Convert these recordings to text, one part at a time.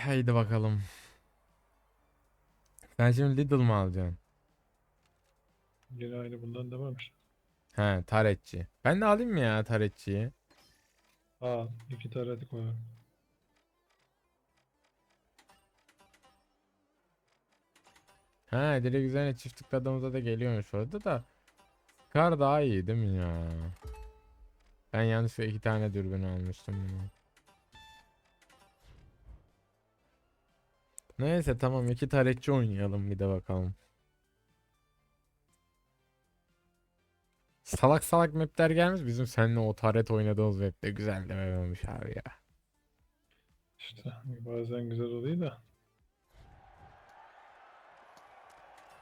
haydi bakalım. Sen şimdi Lidl mı alacaksın? Yine aynı bundan devam işte. He taretçi. Ben de alayım mı ya taretçiyi? Aa iki tane koy. He direkt üzerine çift tıkladığımızda da geliyormuş orada da. Kar daha iyi değil mi ya? Ben yanlışlıkla iki tane dürbün almıştım bunu. Neyse tamam iki taretçi oynayalım bir de bakalım. Salak salak mapler gelmiş bizim seninle o taret oynadığımız güzel de olmuş abi ya. İşte bazen güzel oluyor da.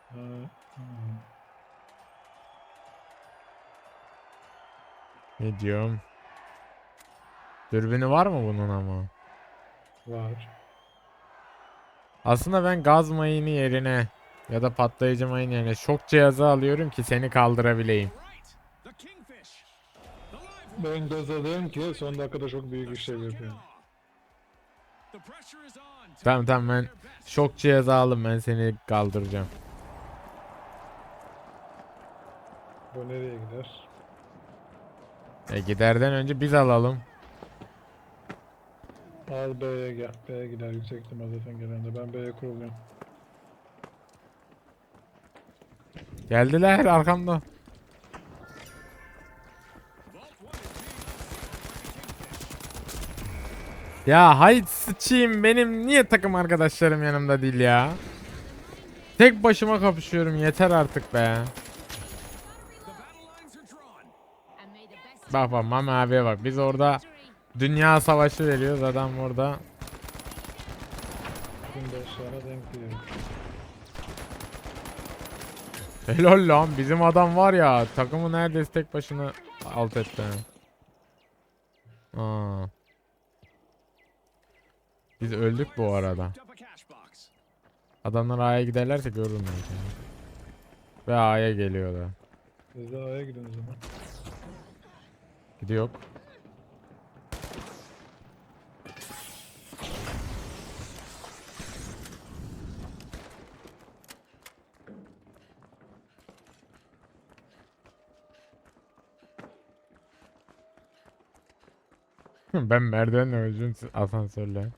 Ha, hmm. Ne diyorum? Dürbünü var mı bunun ama? Var. Aslında ben gaz mayını yerine ya da patlayıcı mayın yerine şok cihazı alıyorum ki seni kaldırabileyim. Ben gaz alıyorum ki son dakikada çok büyük işlev yapıyor. Tamam tamam ben şok cihazı aldım ben seni kaldıracağım. Bu nereye gider? E giderden önce biz alalım. Al B'ye gel. B'ye gider yüksek ihtimal zaten gelende. Ben B'ye kuruluyorum. Geldiler arkamda. Ya hay sıçayım benim niye takım arkadaşlarım yanımda değil ya? Tek başıma kapışıyorum yeter artık be. Bak bak Mami abiye bak biz orada dünya savaşı veriyoruz adam orada. Tüm başlarına denk geliyor. Helal lan bizim adam var ya takımı neredeyse tek başına alt etti. Aa. Biz öldük bu arada. Adamlar A'ya giderlerse görürüm ben. Ve A'ya geliyorlar. Siz de A'ya gidin o zaman. Gidiyor. ben merdivenle öleceğim siz asansörle.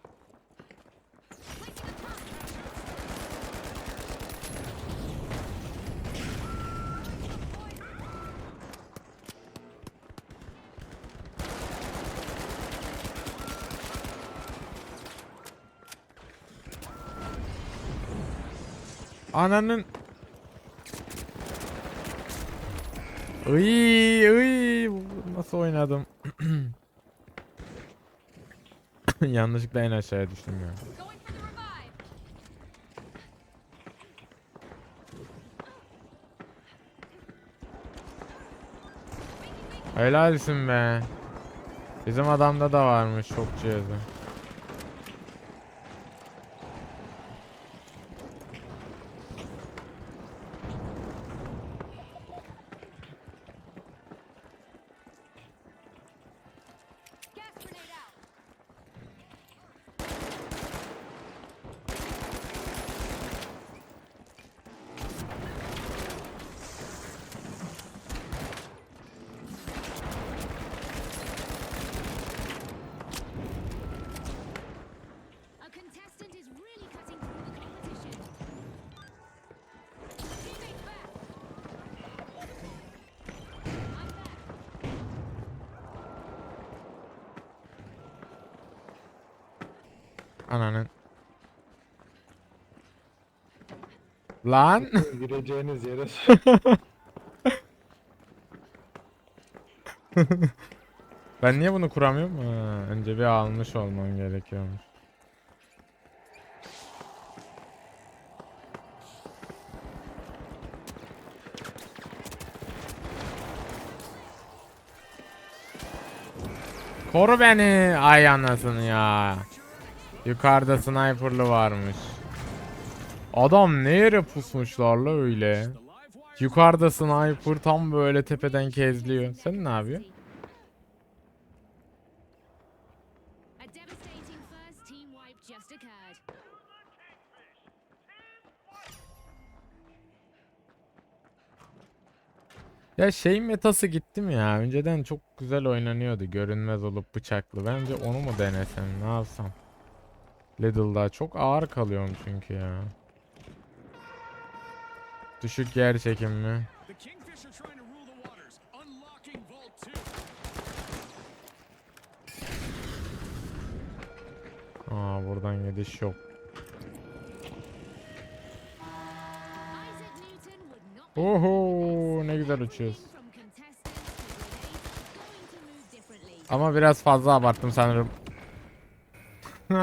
Ananın Iy, iy, nasıl oynadım? Yanlışlıkla en aşağıya düştüm ya. Helalsin be. Bizim adamda da varmış çok cihazı. Ananın. Lan. Gireceğiniz yere ben niye bunu kuramıyorum? Ha, önce bir almış olmam gerekiyormuş. Koru beni. Ay anasını ya. Yukarıda sniperlı varmış. Adam ne yere pusmuşlar la öyle. Yukarıda sniper tam böyle tepeden kezliyor. Sen ne yapıyorsun? Ya şey metası gitti mi ya? Önceden çok güzel oynanıyordu. Görünmez olup bıçaklı. Bence onu mu denesem? Ne yapsam? Lidl'da çok ağır kalıyorum çünkü ya. Düşük yer Vault 2. Aa buradan gidiş yok. Oho ne güzel uçuyoruz. Ama biraz fazla abarttım sanırım. The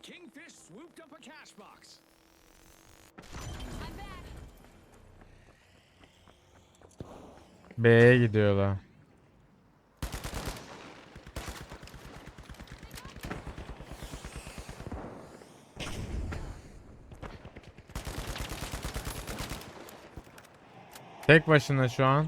Kingfish swooped up a cash box. I'm back. B'ye gidiyorlar. Tek başına şu an.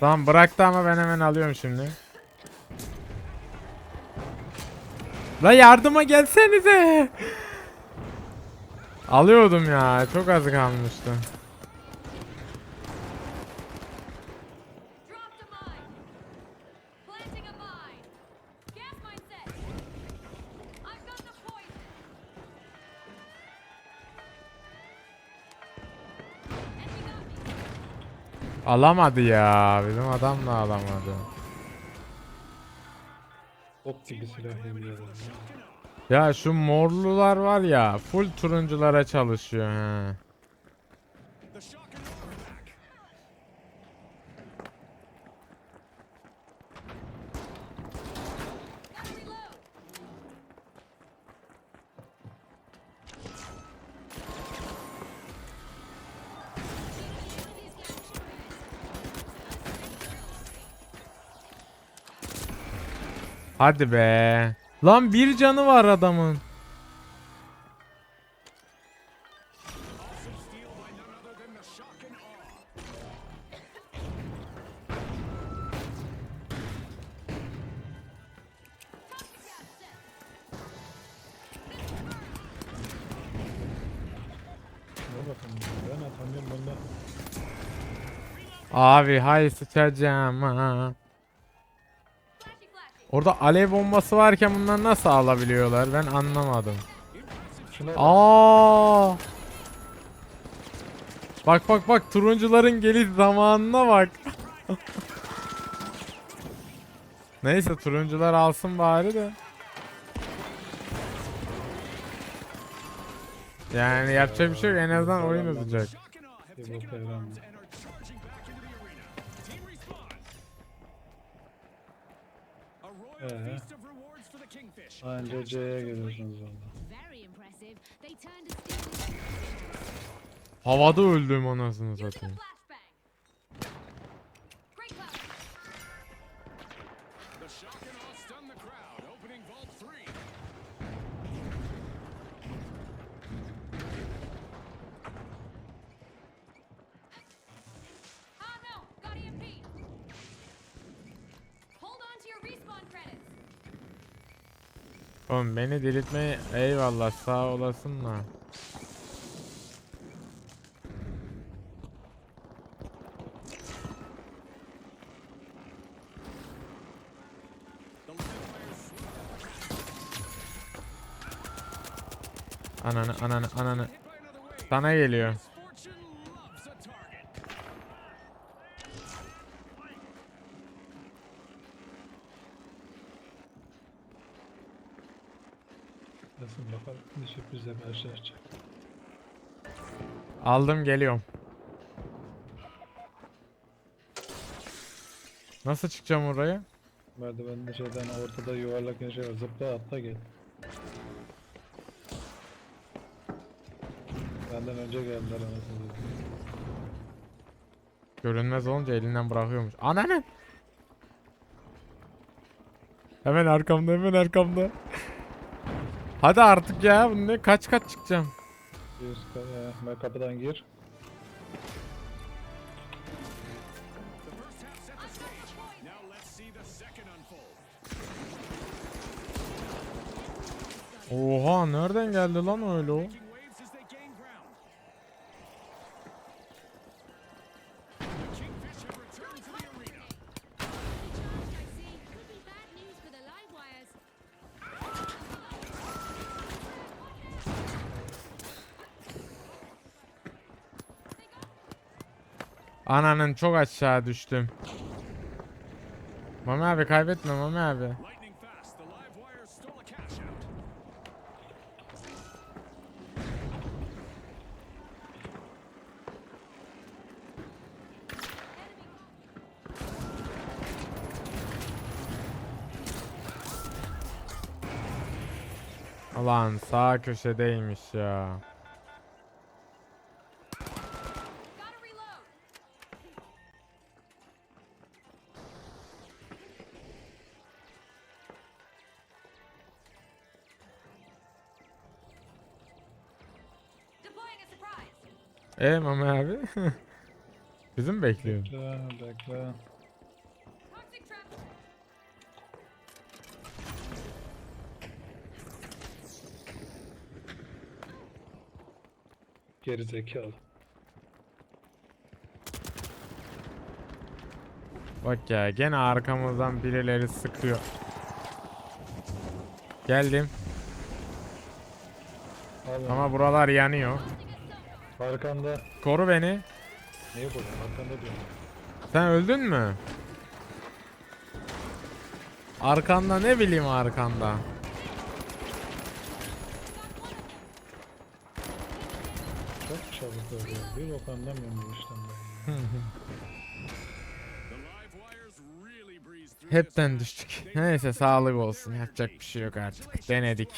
Tamam bıraktı ama ben hemen alıyorum şimdi. La yardıma gelsenize. Alıyordum ya. Çok az kalmıştı. Alamadı ya. Bizim adam da alamadı. Top gibi silah yemiyorlar. Ya şu morlular var ya. Full turunculara çalışıyor. He. Hadi be. Lan bir canı var adamın. Also steal by none Orada alev bombası varken bunlar nasıl alabiliyorlar ben anlamadım. Şuna bak. Aa! Bak bak bak turuncuların geliş zamanına bak. Neyse turuncular alsın bari de. Yani yapacak bir şey yok en azından oyun uzayacak. Bir bok yaramıyor. Ee? Anca C'ye geliyorsunuz valla. Very impressive. They turned a steal. Havada öldüm anasını satayım. Oğlum beni diriltmeyi eyvallah sağ olasın da. Ananı ananı ananı. Sana geliyor. Bir sürprizle karşılaşacak. Aldım geliyorum. Nasıl çıkacağım oraya? Merdivenin şeyden ortada yuvarlak bir şey var. Zıpla atla gel. Benden önce geldiler anasını. Görünmez olunca elinden bırakıyormuş. Ananı! Hemen arkamda hemen arkamda. Hadi artık ya ne kaç kaç çıkacağım. Ya, ben kapıdan gir. Oha nereden geldi lan öyle o? Ananın çok aşağı düştüm. Mami abi kaybetme Mami abi. Ulan sağ köşedeymiş ya. E Mami abi. Bizi mi bekliyor? Bekle bekle. Geri zekalı. Bak ya gene arkamızdan birileri sıkıyor. Geldim Al ama buralar yanıyor. Arkanda. Koru beni. Niye koyuyorsun? Arkanda diyorum. Sen öldün mü? Arkanda ne bileyim arkanda. Çok çabuk oluyor. Bir bok anlamıyorum bu işten ben. Hepten düştük. Neyse sağlık olsun. Yapacak bir şey yok artık. Denedik.